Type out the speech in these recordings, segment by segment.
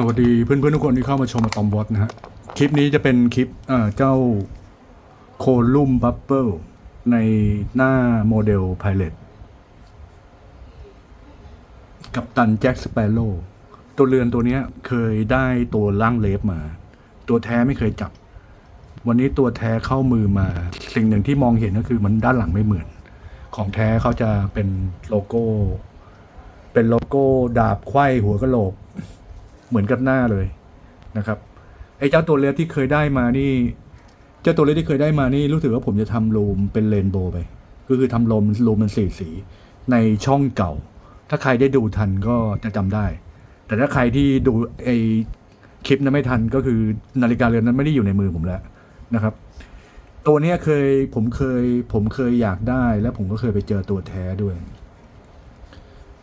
สวัสดีเพื่อนๆทุกคนที่เข้ามาชมมาตอมวอตนะฮะ คลิปนี้จะเป็นคลิปเจ้าโคลุ่มบับเบิลในหน้าโมเดลไพ l o t กับตันแจ็คสเปโร่ตัวเรือนตัวนี้เคยได้ตัวล่างเลฟมา ตัวแท้ไม่เคยจับ วันนี้ตัวแท้เข้ามือมา สิ่งหนึ่งที่มองเห็นก็คือมันด้านหลังไม่เหมือน ของแท้เขาจะเป็นโลโก้ เป็นโลโก้ดาบไขว้หัวกะโหลก เหมือนกับหน้าเลยนะครับไอ้เจ้าตัวเล็กที่เคยได้มานี่ เจ้าตัวเล็กที่เคยได้มานี่รู้สึกว่าผมจะทำรูมเป็นเรนโบว์ไปก็คือทำรูมรูมเป็นสีสีในช่องเก่า ถ้าใครได้ดูทันก็จะจำได้ แต่ถ้าใครที่ดูไอ้คลิปนั้นไม่ทันก็คือนาฬิกาเรือนนั้นไม่ได้อยู่ในมือผมแล้วนะครับ ตัวนี้เคยผมเคย ผมเคยอยากได้ แล้วผมก็เคยไปเจอตัวแท้ด้วย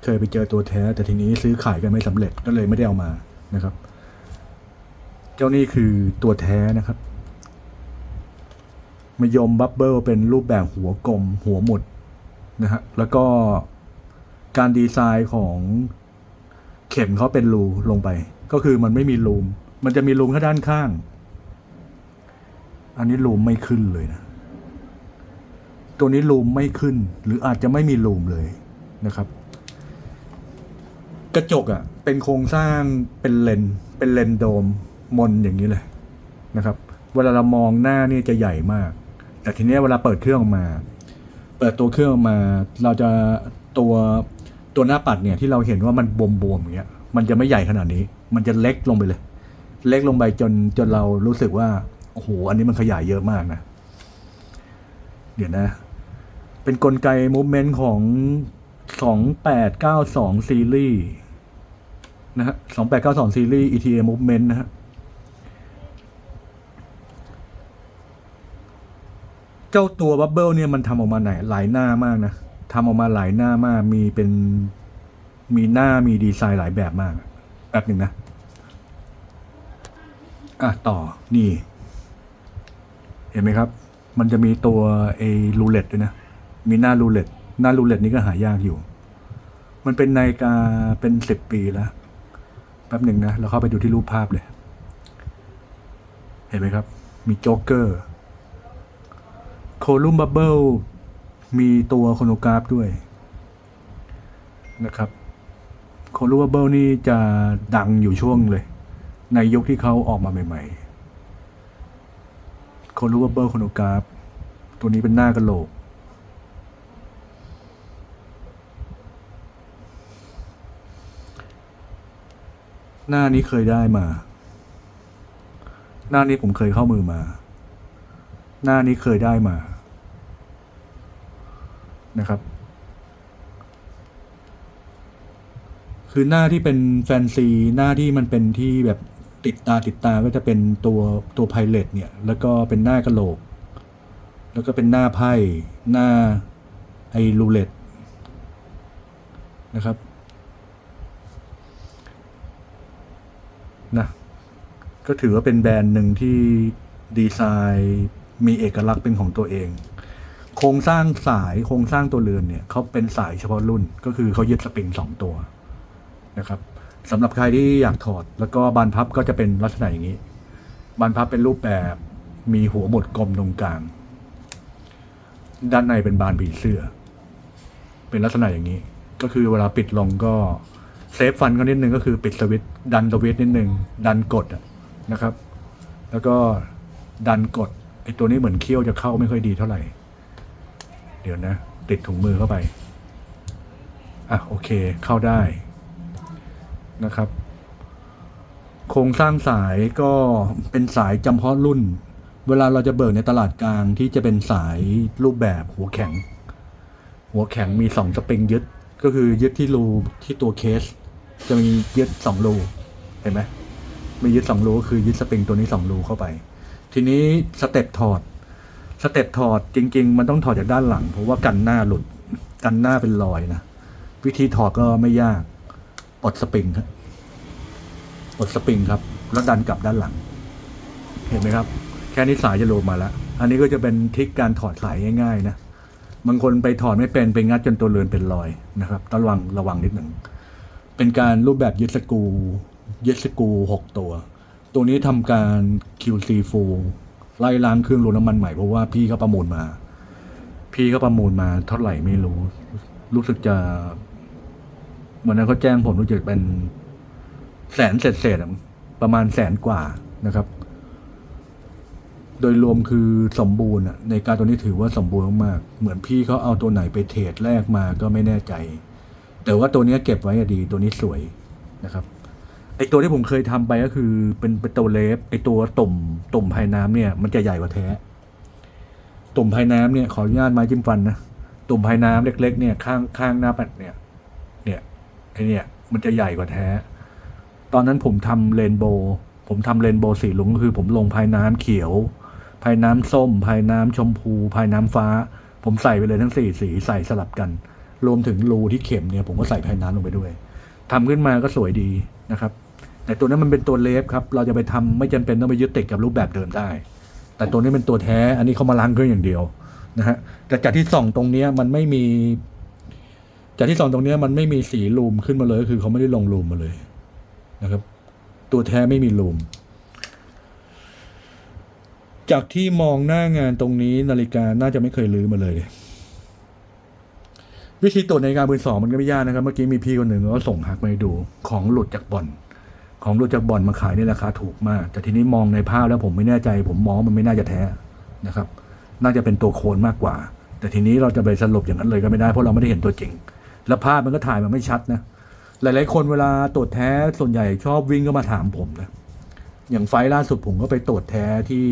เคยไปเจอตัวแท้ แต่ทีนี้ซื้อขายกันไม่สำเร็จก็เลยไม่ได้เอามา นะครับ เจ้านี่คือตัวแท้นะครับมายมบับเบิลเป็นรูปแบบหัวกลมหัวหมุดนะฮะแล้วก็การดีไซน์ของเข็มเขาเป็นรูลงไป ก็คือมันไม่มีรูม มันจะมีรูมแค่ด้านข้าง อันนี้รูมไม่ขึ้นเลยนะ ตัวนี้รูมไม่ขึ้น หรืออาจจะไม่มีรูมเลยนะครับ กระจกอะ่ะ เป็นโครงสร้างเป็นเลนเป็นเลนโดมมนอย่างนี้เลยนะครับ เวลาเรามองหน้านี่จะใหญ่มาก แต่ทีนี้เวลาเปิดเครื่องออกมา เปิดตัวเครื่องออกมา เราจะตัวตัวหน้าปัดเนี่ยที่เราเห็นว่ามันบวมๆอย่างเงี้ย มันจะไม่ใหญ่ขนาดนี้ มันจะเล็กลงไปเลย เล็กลงไปจนจนเรารู้สึกว่าโอ้โหอันนี้มันขยายเยอะมากนะเดี๋ยวนะ เป็นกลไกมูฟเมนต์ของ 2892ซีรีส์ นะฮะ2892ซีรีส์ ETA Movement นะฮะเจ้าตัวบับเบิลเนี่ยมันทำออกมาไหนหลายหน้ามากนะทำออกมาหลายหน้ามาก มีเป็นมีหน้ามีดีไซน์หลายแบบมากแป๊บหนึ่งนะ อะ ต่อนี่ เห็นไหมครับ มันจะมีตัวไอ้รูเล็ตด้วยนะ มีหน้ารูเล็ตหน้ารูเล็ตนี่ก็หายากอยู่ มันเป็นนาฬิกาเป็นสิบปีแล้ว แป๊บหนึ่งนะ เราเข้าไปดูที่รูปภาพเลย เห็นไหมครับ มีโจ๊กเกอร์ โคลุมบับเบิล มีตัวโคโนกราฟด้วยนะครับโคลุมบับเบิลนี่จะดังอยู่ช่วงเลย ในยุคที่เขาออกมาใหม่ๆโคลุมบับเบิลโคโนกราฟ ตัวนี้เป็นหน้ากระโหลก หน้านี้เคยได้มา หน้านี้ผมเคยเข้ามือมา หน้านี้เคยได้มา นะครับ คือหน้าที่เป็นแฟนซี หน้าที่มันเป็นที่แบบติดตาติดตาก็จะเป็นตัวตัวไพเรตเนี่ย แล้วก็เป็นหน้ากระโหลก แล้วก็เป็นหน้าไพ่ หน้าไอรูเล็ตนะครับ นะ ก็ถือว่าเป็นแบรนด์หนึ่งที่ดีไซน์มีเอกลักษณ์เป็นของตัวเอง โครงสร้างสายโครงสร้างตัวเรือนเนี่ยเขาเป็นสายเฉพาะรุ่น ก็คือเขายึดสปริงสองตัวนะครับสำหรับใครที่อยากถอด แล้วก็บานพับก็จะเป็นลักษณะอย่างนี้ บานพับเป็นรูปแบบมีหัวหมดกลมตรงกลาง ด้านในเป็นบานผีเสื้อ เป็นลักษณะอย่างนี้ ก็คือเวลาปิดลงก็เซฟฟันก็นิดนึงก็คือปิดสวิตช์ ดันสวิตช์นิดนึงดันกดนะครับ แล้วก็ดันกดไอตัวนี้เหมือนเคี้ยวจะเข้าไม่ค่อยดีเท่าไหร่ เดี๋ยวนะ ติดถุงมือเข้าไป อะโอเคเข้าได้นะครับ โครงสร้างสายก็เป็นสายจำเพาะรุ่น เวลาเราจะเบิกในตลาดกลางที่จะเป็นสายรูปแบบหัวแข็ง หัวแข็งมีสองสปริงยึดก็คือยึดที่รูที่ตัวเคส จะมียึดสองรู ห็นไหมมียึดสองรูก็คือยึดสปริงตัวนี้สองรูเข้าไป ทีนี้สเต็ปถอด สเต็ปถอดจริง ๆ มันต้องถอดจากด้านหลัง เพราะว่ากันหน้าหลุด กันหน้าเป็นรอยนะ วิธีถอดก็ไม่ยากปลดสปริงครับปลดสปริงครับ แล้วดันกลับด้านหลัง เห็นไหมครับ แค่นี้สายจะโลมาแล้ว อันนี้ก็จะเป็นทริคการถอดสายง่าย ๆ นะบางคนไปถอดไม่เป็นไปงัดจนตัวเรือนเป็นรอยนะครับต้องระวังระวังนิดหนึ่ง เป็นการรูปแบบยึดสกู เยสกูหกตัว ตัวนี้ทำการ QC full ไล่ล้างเครื่องรถน้ำมันใหม่เพราะว่าพี่เขาประมูลมา พี่เขาประมูลมาเท่าไหร่ไม่รู้ รู้สึกจะวันนั้นเขาแจ้งผมรู้สึกเป็นแสนเศษเศษๆประมาณแสนกว่านะครับ โดยรวมคือสมบูรณ์ในการตัวนี้ถือว่าสมบูรณ์มากเหมือนพี่เขาเอาตัวไหนไปเทรดแรกมาก็ไม่แน่ใจ แต่ว่าตัวนี้เก็บไว้ดีตัวนี้สวยนะครับ ไอตัวที่ผมเคยทำไปก็คือเป็นเป็นตัวเลฟไอตัวตุ่มตุ่มภายน้ำเนี่ย มันจะใหญ่กว่าแท้ ตุ่มภายน้ำเนี่ยขออนุญาตไม้จิ้มฟันนะตุ่มภายน้ำเล็ก ๆ เนี่ยข้างข้างหน้าปัดเนี่ย เนี่ยไอเนี่ย มันจะใหญ่กว่าแท้ ตอนนั้นผมทำเรนโบว์ผมทำเรนโบว์สีลุงก็คือ ผมลงภายน้ำเขียว ภายน้ำส้ม ภายน้ำชมพู ภายน้ำฟ้า ผมใส่ไปเลยทั้งสี่สีใส่สลับกัน รวมถึงรูที่เข็มเนี่ย ผมก็ใส่ภายน้ำลงไปด้วยทำขึ้นมาก็สวยดีนะครับ แต่ตัวนั้นมันเป็นตัวเลฟครับ เราจะไปทำไม่จำเป็นต้องไปยึดติดกับรูปแบบเดิมได้ แต่ตัวนี้เป็นตัวแท้ อันนี้เขามาล้างเครื่องอย่างเดียวนะฮะ แต่จากที่ส่องตรงเนี้ยมันไม่มี จากที่ส่องตรงเนี้ยมันไม่มีสีลูมขึ้นมาเลยก็คือเขาไม่ได้ลงลูมมาเลยนะครับ ตัวแท้ไม่มีลูม จากที่มองหน้างานตรงนี้นาฬิกาน่าจะไม่เคยลื้อมาเลยวิธีตรวจนาฬิกามือสองมันก็ไม่ยากนะครับ เมื่อกี้มีพี่คนหนึ่งก็ส่งหักมาให้ดูของหลุดจากบ่อน ของหลุดจากบ่อนมาขายในราคาถูกมาก แต่ทีนี้มองในภาพแล้วผมไม่แน่ใจ ผมมองมันไม่น่าจะแท้นะครับ น่าจะเป็นตัวโคลนมากกว่า แต่ทีนี้เราจะไปสรุปอย่างนั้นเลยก็ไม่ได้เพราะเราไม่ได้เห็นตัวจริง แล้วภาพมันก็ถ่ายมาไม่ชัดนะหลาย ๆ คนเวลาตรวจแท้ส่วนใหญ่ชอบวิ่งก็มาถามผมนะอย่างไฟล์ล่าสุดผมก็ไปตรวจแท้ที่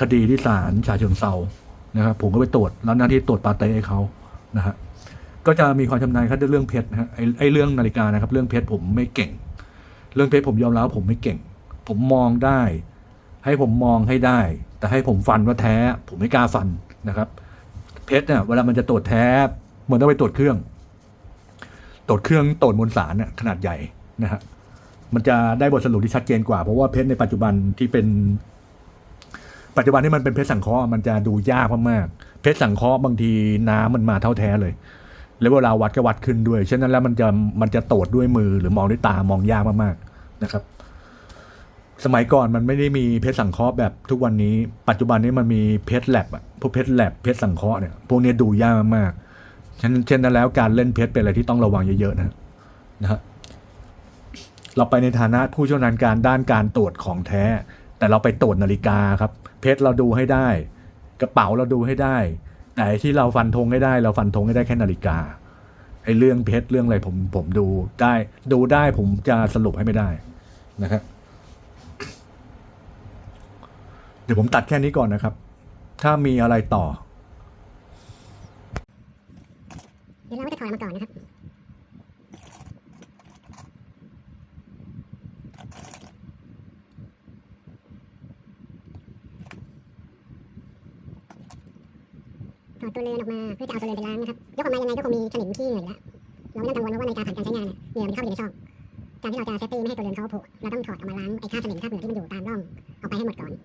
คดีที่ศาลชาเชิงเซานะครับผมก็ไปตรวจแล้วหน้าที่ตรวจปาเต้ให้เขานะฮะก็จะมีความชำนาญครับเรื่องเพชรนะฮะไอ้ไอ้เรื่องนาฬิกานะครับ เรื่องเพชรผมไม่เก่ง รื่องเพชรผมยอมรับผมไม่เก่ง ผมมองได้ ให้ผมมองให้ได้ แต่ให้ผมฟันว่าแท้ ผมไม่กล้าฟันนะครับ เพชรเนี่ยเวลามันจะตรวจแท้เหมือนต้องไปตรวจเครื่อง ตรวจเครื่องตรวจมวลสารเนี่ยขนาดใหญ่นะฮะมันจะได้บทสรุปที่ชัดเจนกว่า เพราะว่าเพชรในปัจจุบันที่เป็น ปัจจุบันที่มันเป็นเพชรสังเคราะห์มันจะดูยากมากๆเพชรสังเคราะห์บางทีน้ำมันมาเท่าแท้เลย แล้วเวลาวัดก็วัดขึ้นด้วยฉะนั้นแล้วมันจะมันจะตรวจด้วยมือหรือมองด้วยตามองยากมากๆ นะครับ สมัยก่อนมันไม่ได้มีเพชรสังเคราะห์แบบทุกวันนี้ ปัจจุบันนี้มันมีเพชรแลบอะพวกเพชรแลบเพชรสังเคราะห์เนี่ยพวกเนี้ยดูยากมากฉะนั้นเช่นนั้นแล้วการเล่นเพชรเป็นอะไรที่ต้องระวังเยอะๆนะนะฮะเราไปในฐานะผู้เชี่ยวชาญการด้านการตรวจของแท้ แต่เราไปตรวจนาฬิกาครับ เพชรเราดูให้ได้ กระเป๋าเราดูให้ได้ แต่ที่เราฟันธงให้ได้ เราฟันธงให้ได้แค่นาฬิกาไอ้เรื่องเพชรเรื่องอะไรผมผมดูได้ ดูได้ผมจะสรุปให้ไม่ได้ นะครับเดี๋ยวผมตัดแค่นี้ก่อนนะครับ ถ้ามีอะไรต่อเดี๋ยวเราก็จะถอยมาก่อนนะครับถอดตัวเรือนออกมาเพื่อจะเอาตัวเรือนไปล้างนะครับยกออกมายังไงก็คงมีฉลิมขี้เหงื่ออยู่แล้วเราไม่ต้องกังวลว่านาฬิกาผ่านการใช้งานเนี่ยเหงื่อมันเข้าไปอยู่ในช่อง การที่เราจะเซฟตี้ไม่ให้ตัวเรือนเขาผุเราต้องถอดออกมาล้างไอ้คราบสนิมคราบเหงื่อที่มันอยู่ตามร่องออกไปให้หมดก่อนเนี่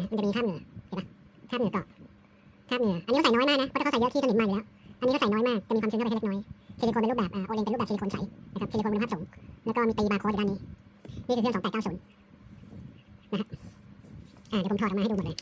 ยมันจะมีคราบเหงื่อเห็นปะคราบเหงื่อเกาะคราบเหงื่ออันนี้เขาใส่น้อยมากนะเพราะถ้าเขาใส่เยอะขี้สนิมมาอยู่แล้ว อันนี้เขาใส่น้อยมาก จะมีความชื้นเข้าไปแค่เล็กน้อย ซิลิโคนเป็นรูปแบบอ่าโอเลนเป็นรูปแบบซิลิโคนใสนะครับซิลิโคนคุณภาพสูง แล้วก็มีตีบาร์โค้ดอยู่ด้านนี้ นี่คือเครื่อง2890นะฮะอ่าเดี๋ยวผมถอดออกมาให้ดูหมดเลย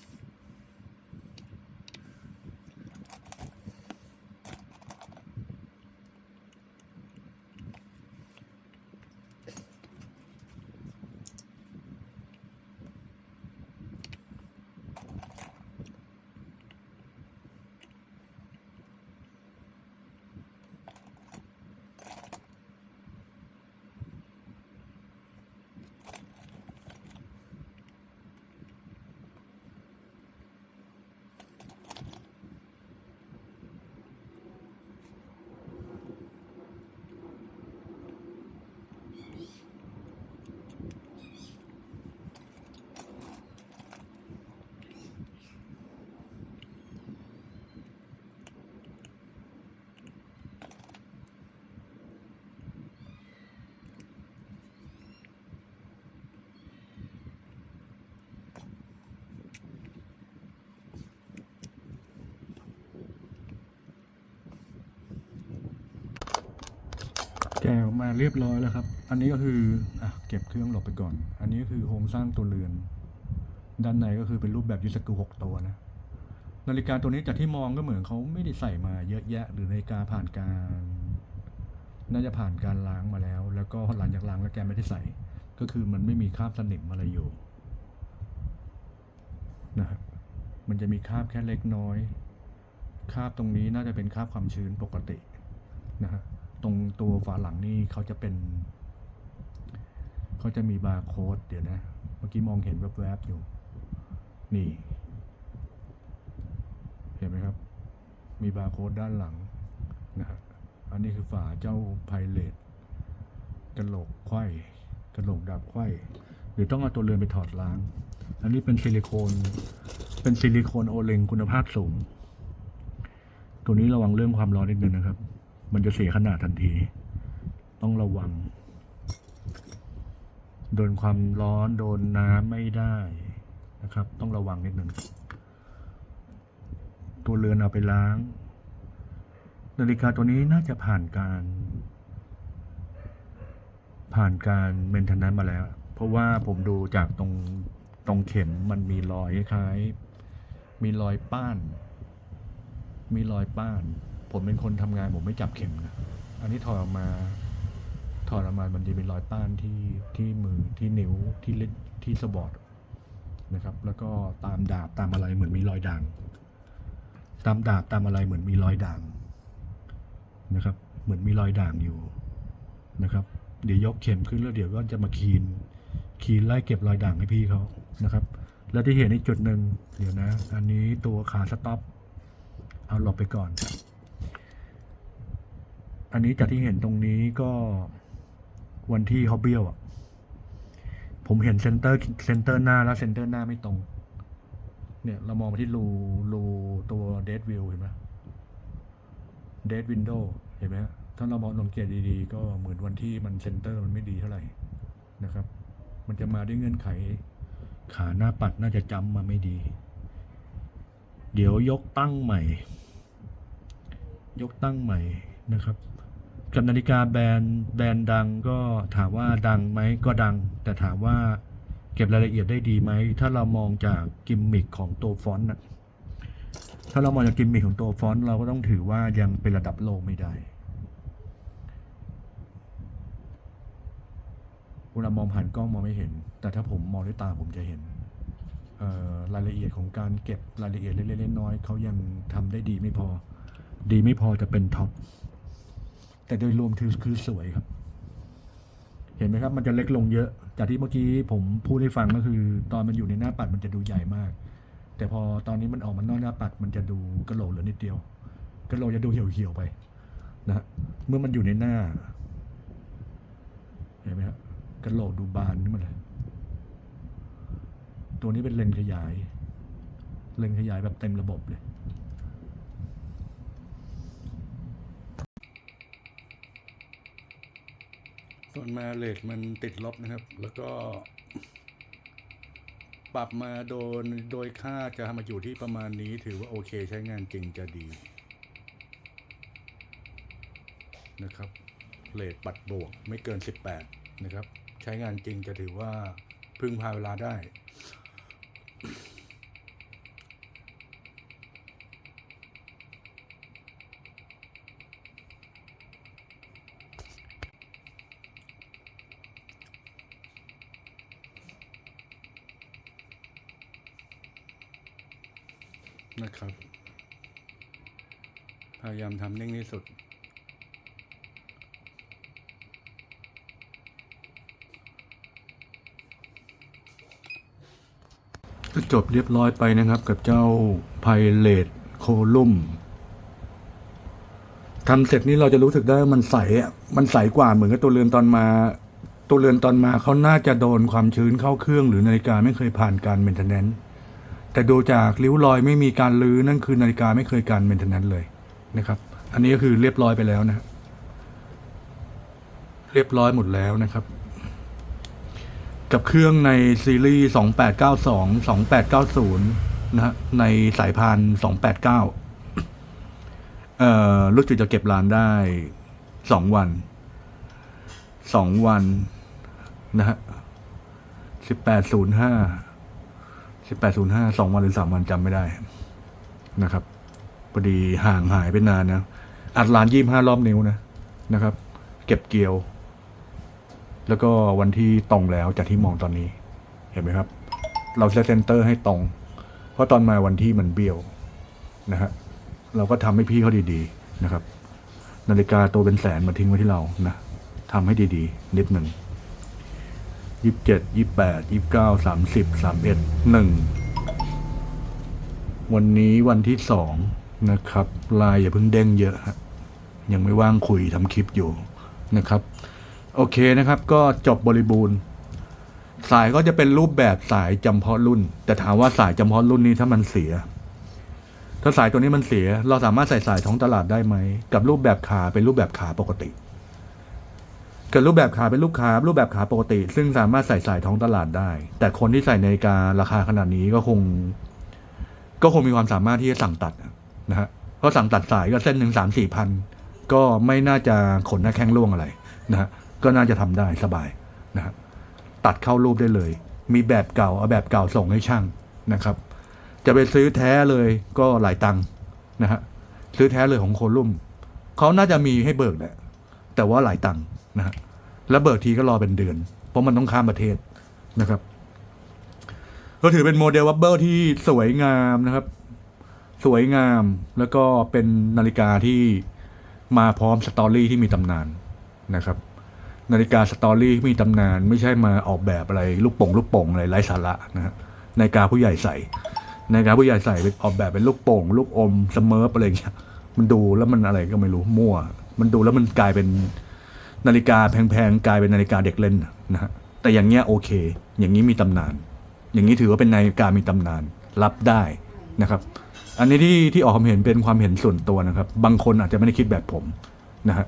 แกะออกมาเรียบร้อยแล้วครับ อันนี้ก็คืออะเก็บเครื่องหลบไปก่อน อันนี้ก็คือโครงสร้างตัวเรือน ด้านในก็คือเป็นรูปแบบยูสกูหกตัวนะ นาฬิกาตัวนี้จากที่มองก็เหมือนเขาไม่ได้ใส่มาเยอะแยะ หรือนาฬิกาผ่านการ น่าจะผ่านการล้างมาแล้ว แล้วก็หลังจากล้างแล้วแกไม่ได้ใส่ ก็คือมันไม่มีคราบสนิมอะไรอยู่นะครับมันจะมีคราบแค่เล็กน้อย คราบตรงนี้น่าจะเป็นคราบความชื้นปกตินะฮะ ตรงตัวฝาหลังนี่เขาจะเป็นเขาจะมีบาร์โค้ดเดี๋ยวนะ เมื่อกี้มองเห็นแวบๆอยู่ นี่ เห็นไหมครับ มีบาร์โค้ดด้านหลังนะฮะอันนี้คือฝาเจ้าไพเรตกระโหลกไขว้กระโหลกดับไขว้หรือต้องเอาตัวเรือนไปถอดล้าง อันนี้เป็นซิลิโคน เป็นซิลิโคนโอเลงคุณภาพสูง ตัวนี้ระวังเรื่องความร้อนนิดนึงนะครับ มันจะเสียขนาดทันที ต้องระวัง โดนความร้อนโดนน้ำไม่ได้นะครับ ต้องระวังนิดหนึ่งตัวเรือนเอาไปล้าง นาฬิกาตัวนี้น่าจะผ่านการ ผ่านการเมนเทนแนนมาแล้ว เพราะว่าผมดูจากตรงตรงเข็มมันมีรอยคล้าย มีรอยป้าน มีรอยป้าน ผมเป็นคนทำงานผมไม่จับเข็มนะอันนี้ถอดออกมาถอดออกมามันจะมีรอยป้านที่ที่มือที่นิ้วที่เล่นที่สะบอดนะครับ แล้วก็ตามดาบตามอะไรเหมือนมีรอยด่าง ตามดาบตามอะไรเหมือนมีรอยด่างนะครับ เหมือนมีรอยด่างอยู่นะครับ เดี๋ยวยกเข็มขึ้นแล้วเดี๋ยวก็จะมาคีนคีนไล่เก็บรอยด่างให้พี่เขานะครับ แล้วที่เห็นอีกจุดหนึ่งเดี๋ยวนะ อันนี้ตัวขาสต็อปเอาหลบไปก่อน อันนี้จากที่เห็นตรงนี้ก็วันที่เขาเบี้ยวอะ ผมเห็นเซนเตอร์เซนเตอร์หน้าแล้วเซนเตอร์หน้าไม่ตรง เนี่ย เรามองไปที่รูรูตัวเดดวิวเห็นไหมเดดวินโดว์เห็นไหมถ้าเรามองสังเกตดีๆ ก็เหมือนวันที่มันเซนเตอร์มันไม่ดีเท่าไหร่นะครับ มันจะมาด้วยเงื่อนไข ขาหน้าปัดน่าจะจำมาไม่ดี เดี๋ยวยกตั้งใหม่ ยกตั้งใหม่นะครับ กับนาฬิกาแบรนด์แบรนด์ดังก็ถามว่าดังไหมก็ดัง แต่ถามว่าเก็บรายละเอียดได้ดีไหม ถ้าเรามองจากกิมมิคของตัวฟอนต์น่ะถ้าเรามองจากกิมมิคของตัวฟอนต์เราก็ต้องถือว่ายังเป็นระดับโลกไม่ได้เวลามองผ่านกล้องมองไม่เห็น แต่ถ้าผมมองด้วยตาผมจะเห็นรายละเอียดของการเก็บรายละเอียดเล็กๆน้อยๆเขายังทำได้ดีไม่พอ ดีไม่พอจะเป็นท็อป แต่โดยรวมคือคือสวยครับ เห็นไหมครับ มันจะเล็กลงเยอะ จากที่เมื่อกี้ผมพูดให้ฟังก็คือ ตอนมันอยู่ในหน้าปัดมันจะดูใหญ่มาก แต่พอตอนนี้มันออกมานอกหน้าปัด มันจะดูกระโหลกเหลือนิดเดียวกระโหลกจะดูเหี่ยวๆไปนะฮะเมื่อมันอยู่ในหน้า เห็นไหมครับกระโหลกดูบานขึ้นมาเลยตัวนี้เป็นเลนขยาย เลนขยายแบบเต็มระบบเลย ตอนมาเลทมันติดลบนะครับ แล้วก็ปรับมาโดนโดยค่าจะมาอยู่ที่ประมาณนี้ถือว่าโอเคใช้งานจริงจะดี นะครับเลทปัดบวกไม่เกิน 18 นะครับ ใช้งานจริงจะถือว่าพึ่งพาเวลาได้ นะครับ พยายามทำนิ่งที่สุด ก็จบเรียบร้อยไปนะครับกับเจ้าไพเรตโคลุ่มทำเสร็จนี่เราจะรู้สึกได้ว่ามันใสอะมันใสกว่าเหมือนกับตัวเรือนตอนมา ตัวเรือนตอนมาเขาน่าจะโดนความชื้นเข้าเครื่องหรือนาฬิกาไม่เคยผ่านการเมนเทนแนนซ์ แต่ดูจากริ้วรอยไม่มีการลื้อนั่นคือนาฬิกาไม่เคยการเมนเทนแนนซ์เลยนะครับ อันนี้ก็คือเรียบร้อยไปแล้วนะเรียบร้อยหมดแล้วนะครับ กับเครื่องในซีรีส์2892 2890 นะฮะในสายพาน 289 เอ่อรู้สึกจะเก็บร้านได้2วันสองวันนะฮะสิบแปดศูนย์ห้า สิบแปดศูนย์ห้าสองวันหรือสามวันจำไม่ได้นะครับพอดีห่างหายไปนานนะอัดร้านยี่ห้ารอบนิ้วนะนะครับ เก็บเกี่ยว แล้วก็วันที่ตรงแล้วจากที่มองตอนนี้ เห็นไหมครับ เราเซตเซนเตอร์ให้ตรง เพราะตอนมาวันที่มันเบี้ยวนะฮะเราก็ทำให้พี่เขาดีๆนะครับ นาฬิกาตัวเป็นแสนมาทิ้งไว้ที่เรานะทำให้ดีๆ นิดหนึ่ง ยี่สิบเจ็ดยี่แปดยี่เก้าสามสิบสามเอ็ดหนึ่งวันนี้วันที่สองนะครับไลายอย่าเพิ่งเด้งเยอะฮะยังไม่ว่างคุยทำคลิปอยู่นะครับ โอเคนะครับ ก็จบบริบูรณ์สายก็จะเป็นรูปแบบสายจำเพาะรุ่น แต่ถามว่าสายจำเพาะรุ่นนี้ถ้ามันเสีย ถ้าสายตัวนี้มันเสีย เราสามารถใส่สายท้องตลาดได้ไหม กับรูปแบบขาเป็นรูปแบบขาปกติ เกับรูปแบบขาเป็นรูปขารูปแบบขาปกติ ซึ่งสามารถใส่สายท้องตลาดได้ แต่คนที่ใส่นาฬิการาคาขนาดนี้ก็คง ก็คงมีความสามารถที่จะสั่งตัดนะฮะเพราะสั่งตัดสายก็เส้นหนึ่งสามสี่พันก็ไม่น่าจะขนหน้าแข้งร่วงอะไรนะฮะก็น่าจะทำได้สบายนะฮะตัดเข้ารูปได้เลย มีแบบเก่าเอาแบบเก่าส่งให้ช่างนะครับ จะไปซื้อแท้เลยก็หลายตังค์นะฮะซื้อแท้เลยของโคลุ่มเขาน่าจะมีให้เบิกแหละแต่ว่าหลายตังค์ นะฮะแล้วเบิกทีก็รอเป็นเดือน เพราะมันต้องข้ามประเทศนะครับ ก็ถือเป็นโมเดลวับเบิลที่สวยงามนะครับ สวยงามแล้วก็เป็นนาฬิกาที่มาพร้อมสตอรี่ที่มีตำนานนะครับ นาฬิกาสตอรี่ที่มีตำนาน ไม่ใช่มาออกแบบอะไรลูกโป่งลูกโป่งอะไรไร้สาระนะฮะนาฬิกาผู้ใหญ่ใส่นาฬิกาผู้ใหญ่ใส่เป็นออกแบบเป็นลูกโป่ง ลูกอมสเมิร์ฟอะไรอย่างเงี้ยมันดูแล้วมันอะไรก็ไม่รู้มั่ว มันดูแล้วมันกลายเป็น นาฬิกาแพงๆกลายเป็นนาฬิกาเด็กเล่นนะฮะแต่อย่างเงี้ยโอเค อย่างนี้มีตำนาน อย่างนี้ถือว่าเป็นนาฬิกามีตำนาน รับได้นะครับ อันนี้ที่ที่ออกความเห็นเป็นความเห็นส่วนตัวนะครับ บางคนอาจจะไม่ได้คิดแบบผมนะฮะ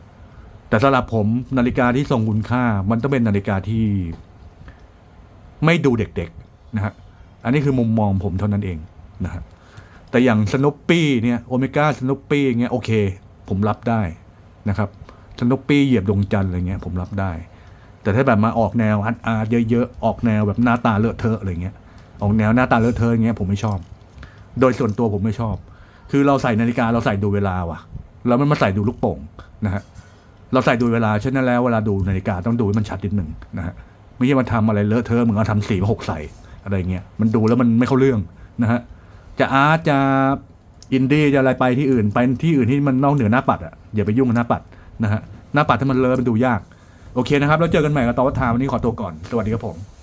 แต่สำหรับผมนาฬิกาที่ทรงคุณค่า มันต้องเป็นนาฬิกาที่ไม่ดูเด็กๆนะฮะอันนี้คือมุมมองผมเท่านั้นเองนะฮะแต่อย่างสโนปปี้เนี่ยโอเมก้าสโนปปี้เงี้ยโอเค ผมรับได้นะครับ สนุปปี้เหยียบดวงจันทร์อะไรเงี้ยผมรับได้ แต่ถ้าแบบมาออกแนวอาร์ตอาร์เยอะๆออกแนวแบบหน้าตาเลอะเทอะอะไรเงี้ยออกแนวหน้าตาเลอะเทอะอย่างเงี้ยผมไม่ชอบ โดยส่วนตัวผมไม่ชอบ คือเราใส่นาฬิกาเราใส่ดูเวลาว่ะแล้วมันมาใส่ดูลูกโป่งนะฮะเราใส่ดูเวลาเช่นนั้นแล้วเวลาดูนาฬิกาต้องดูให้มันชัดนิดหนึ่งนะฮะไม่ใช่มาทำอะไรเลอะเทอะเหมือนเราทำสีมาหกใส่อะไรเงี้ยมันดูแล้วมันไม่เข้าเรื่องนะฮะจะอาร์ตจะอินดี้จะอะไรไปที่อื่น ไปที่อื่นที่มันนอกเหนือหน้าปัดอะอย่าไปยุ่งกับหน้าปัด นะฮะหน้าปัดถ้ามันเลอะมันดูยาก โอเคนะครับ แล้วเจอกันใหม่กับตอวัฒนาวันนี้ขอตัวก่อน สวัสดีครับผม